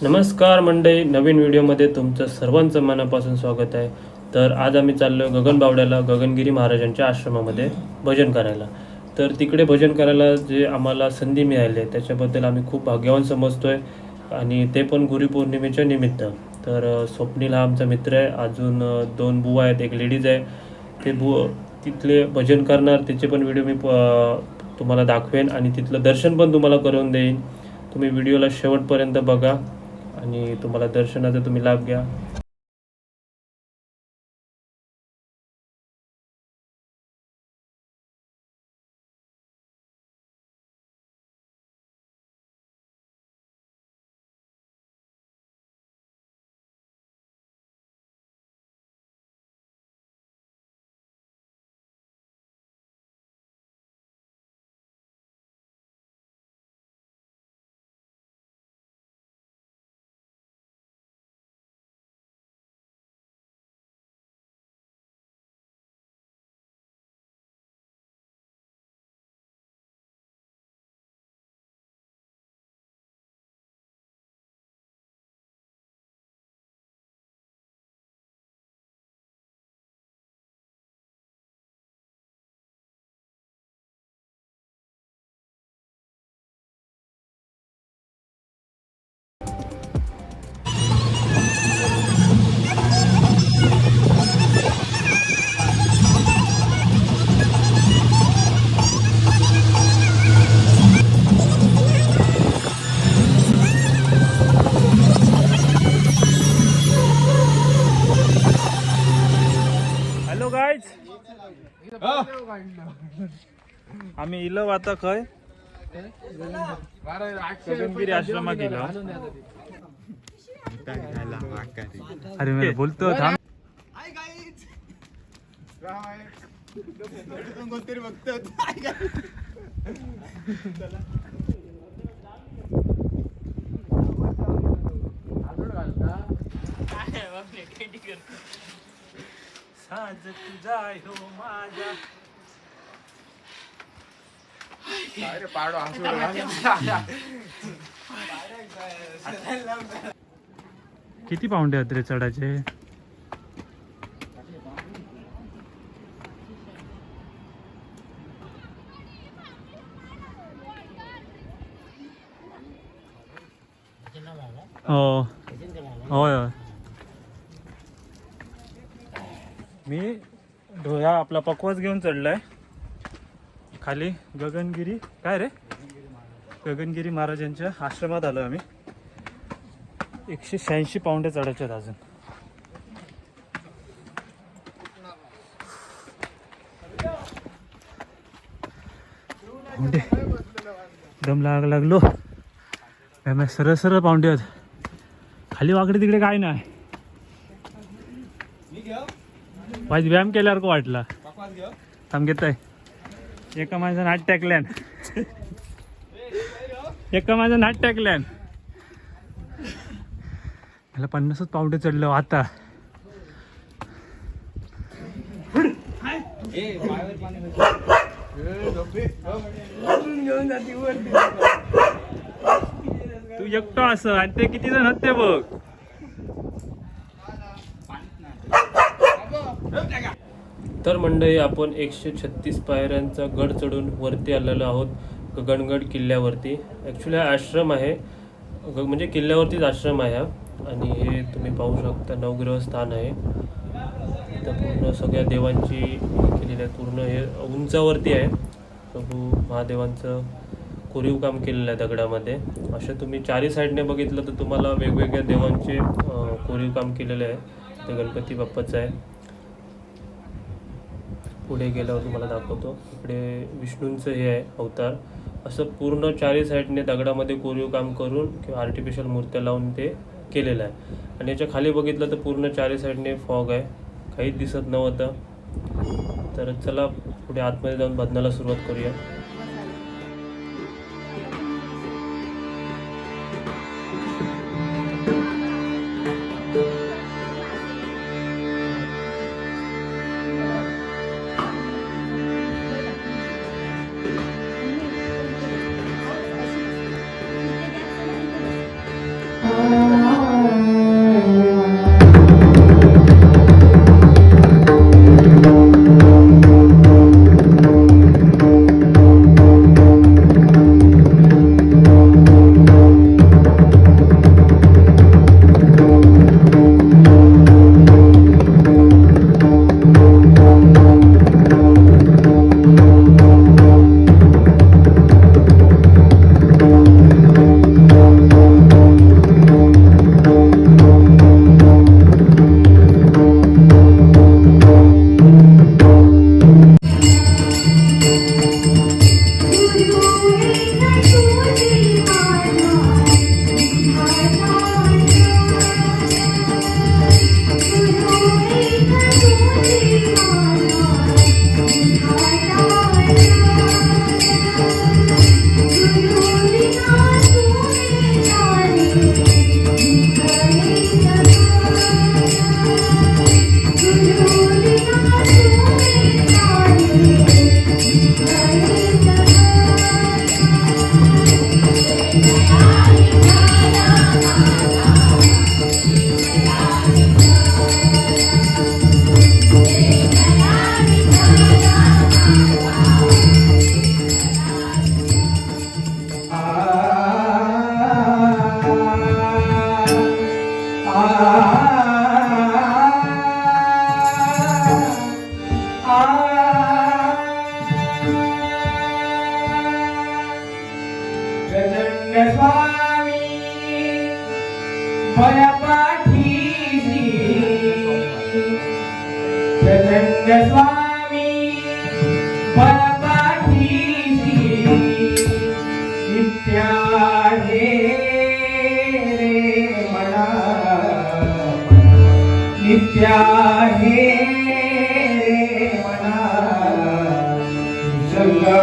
नमस्कार मंडळी नवीन व्हिडिओमध्ये तुमचं सर्वांचं मनापासून स्वागत आहे. तर आज आम्ही चाललो आहे गगनबावड्याला गगनगिरी महाराजांच्या आश्रमामध्ये भजन करायला. तर तिकडे भजन करायला जे आम्हाला संधी मिळाली आहे त्याच्याबद्दल आम्ही खूप भाग्यवान समजतो आहे आणि ते पण गुरुपौर्णिमेच्या निमित्त. तर स्वप्नील हा आमचा मित्र आहे. अजून दोन बुवा आहेत. एक लेडीज आहे. ते बु तिथले भजन करणार त्याचे पण व्हिडिओ मी तुम्हाला दाखवेन आणि तिथलं दर्शन पण तुम्हाला करून देईन. तुम्ही व्हिडिओला शेवटपर्यंत बघा. आणि तुम्हाला दर्शनाचा तुम्ही लाभ घ्या. आम्ही इलो आता खय. गगनगिरी आश्रमात गेलो अरे मी बोलतो थांब. साज तुझा हो माझ्या किती पाऊंडे आहेत रे चढाचे हो. होय होय. मी ढोया आपला पकवास घेऊन चढलाय. खाली गगनगिरी काय रे? गगनगिरी महाराजांच्या आश्रमात आलो आम्ही. एकशे शहाऐंशी पाऊंडे चढायचे आहेत अजून. दम लाग लागलो. काय सरळ सरळ पाऊंडे आहेत. खाली वाकडे तिकडे काय नाही. व्यायाम केल्यासारखं वाटला. थांब घेत आहे एका माझं नाट टाकल्यान. एका माझं नाट टाकल्यान. मला पन्नासच पावडे चढलो हो आता. तू एकटो असं आणि ते किती जण आहेत बघ. तर मंडळी आपण एकशे छत्तीस पायऱ्यांचा गड चढून वरती आलेलो आहोत गगनगड किल्ल्यावरती. ॲक्च्युली हा आश्रम आहे. ग- म्हणजे किल्ल्यावरतीच आश्रम आहे हा. आणि हे तुम्ही पाहू शकता नवग्रह स्थान आहे. इथं पूर्ण सगळ्या देवांची केलेली आहे पूर्ण हे उंचावरती आहे. प्रभू महादेवांचं कोरीव काम केलेलं आहे दगडामध्ये. असं तुम्ही चारी साईडने बघितलं तर तुम्हाला वेगवेगळ्या देवांचे कोरीव काम केलेलं आहे. ते गणपती बाप्पाचं आहे. पुढे गेल्यावर तुम्हाला दाखवतो. इकडे विष्णूंचं हे आहे अवतार. असं पूर्ण चारी साईडने दगडामध्ये कोरीव काम करून किंवा आर्टिफिशियल मूर्त्या लावून ते केलेलं आहे. आणि याच्या खाली बघितलं तर पूर्ण चारी साईडने फॉग आहे. काहीच दिसत नव्हतं. तर चला पुढे आतमध्ये जाऊन बदनाला सुरुवात करूया.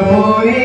പോരേ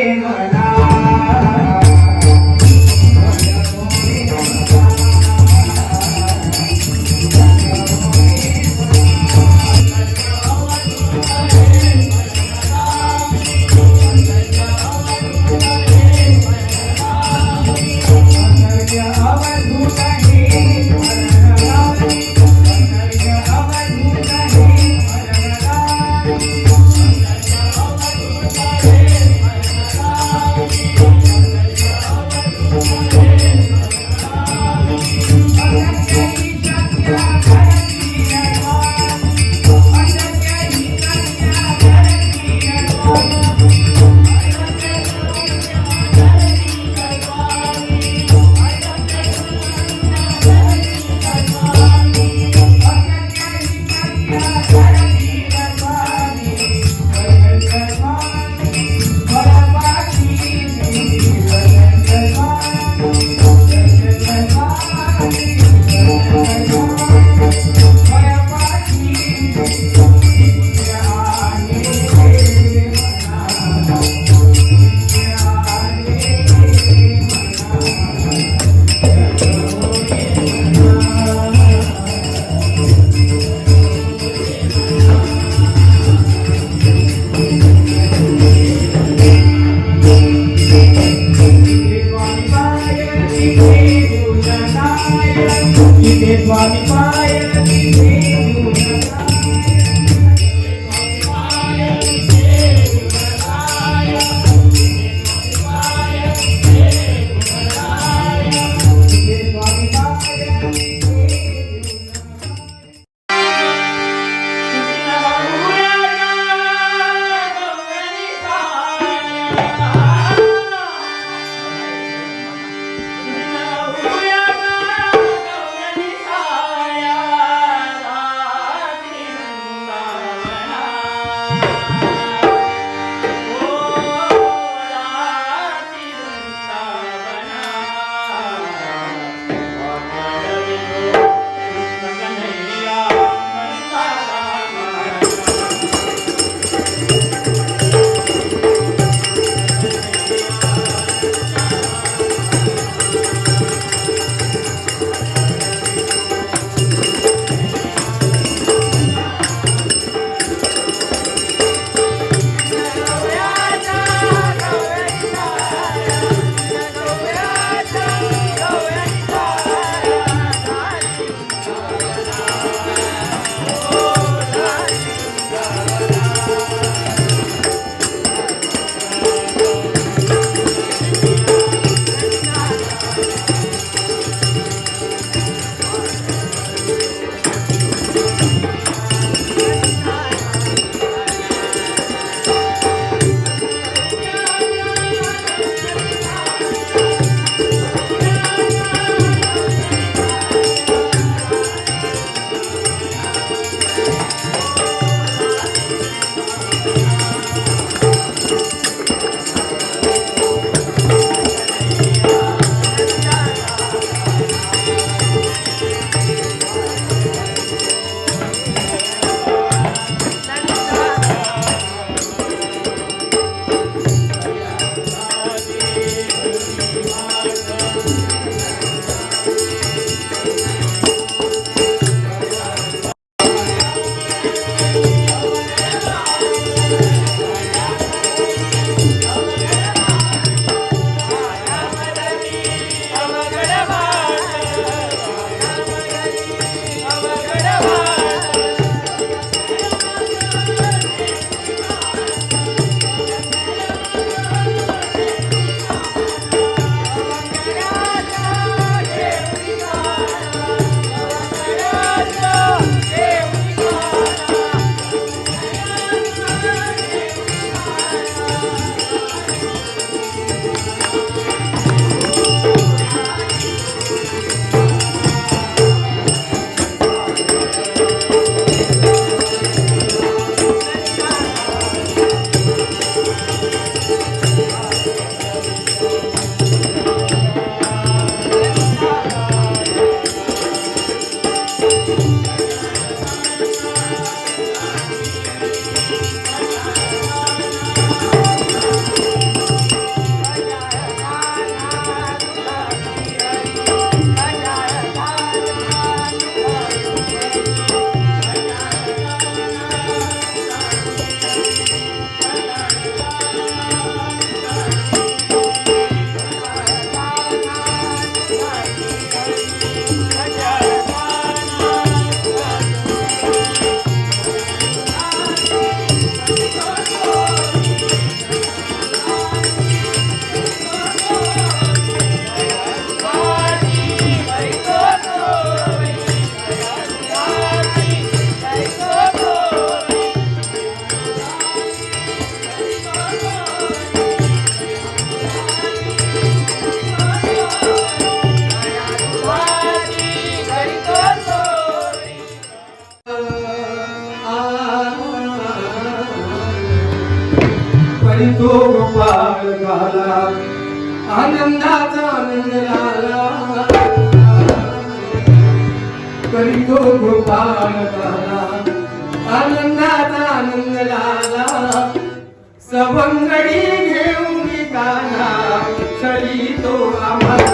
तो गोपाळ झाला आनंदाचा आनंद लाला. सवंगडी घेऊन काना चली तो आम्हाला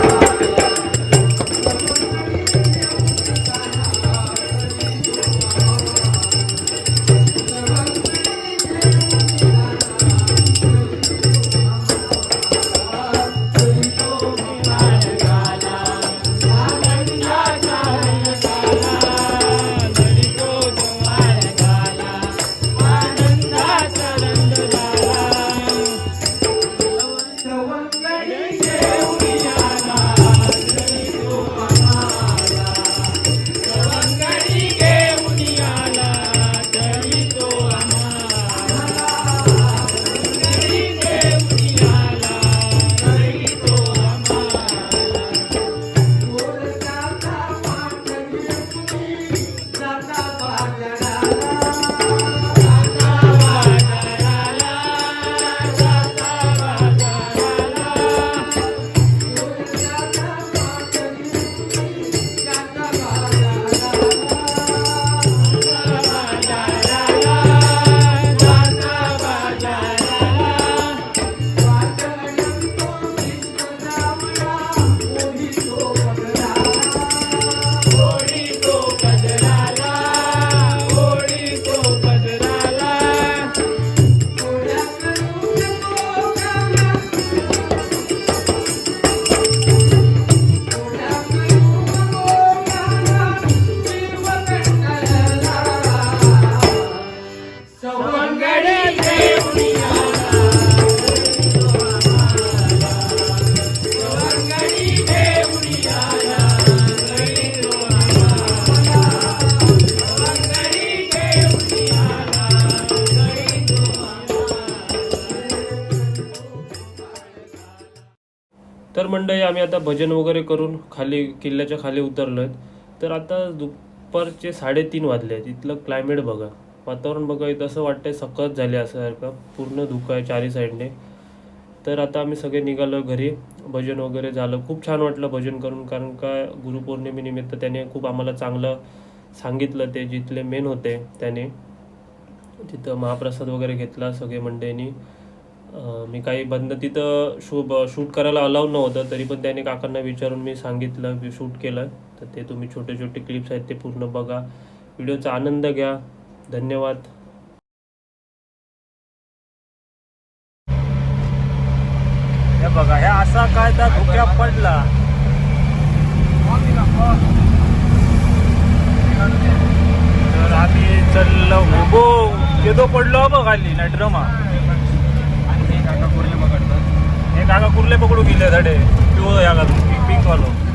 तर मंडळी आम्ही आता भजन वगैरे करून खाली किल्ल्याच्या खाली उतरलो आहेत तर आता दुपारचे साडेतीन वाजले आहेत. इथलं क्लायमेट बघा. वातावरण बघा इथं असं वाटतंय सकत झाले असं पूर्ण धुकं आहे चारी साईडने तर आता आम्ही सगळे निघालो घरी. भजन वगैरे झालं. खूप छान वाटलं भजन करून कारण का गुरुपौर्णिमेनिमित्त त्याने खूप आम्हाला चांगलं सांगितलं. ते जिथले मेन होते त्याने. तिथं महाप्रसाद वगैरे घेतला सगळे मंडळींनी. मी काही बंद तिथं शू शूट करायला अलाव नव्हतं तरी पण त्याने काकांना विचारून मी सांगितलं मी शूट केलं. तर ते तुम्ही छोटे छोटे क्लिप्स आहेत ते पूर्ण बघा. व्हिडिओचा आनंद घ्या. धन्यवाद. हे बघा हे असा काय त्या धुक्या पडला? तर आम्ही चल उभो केदो पडलो बघ खाली ना जागा हे कुर्ले पकडू गेले धडे? पिवळ या घालून पिंक वालो.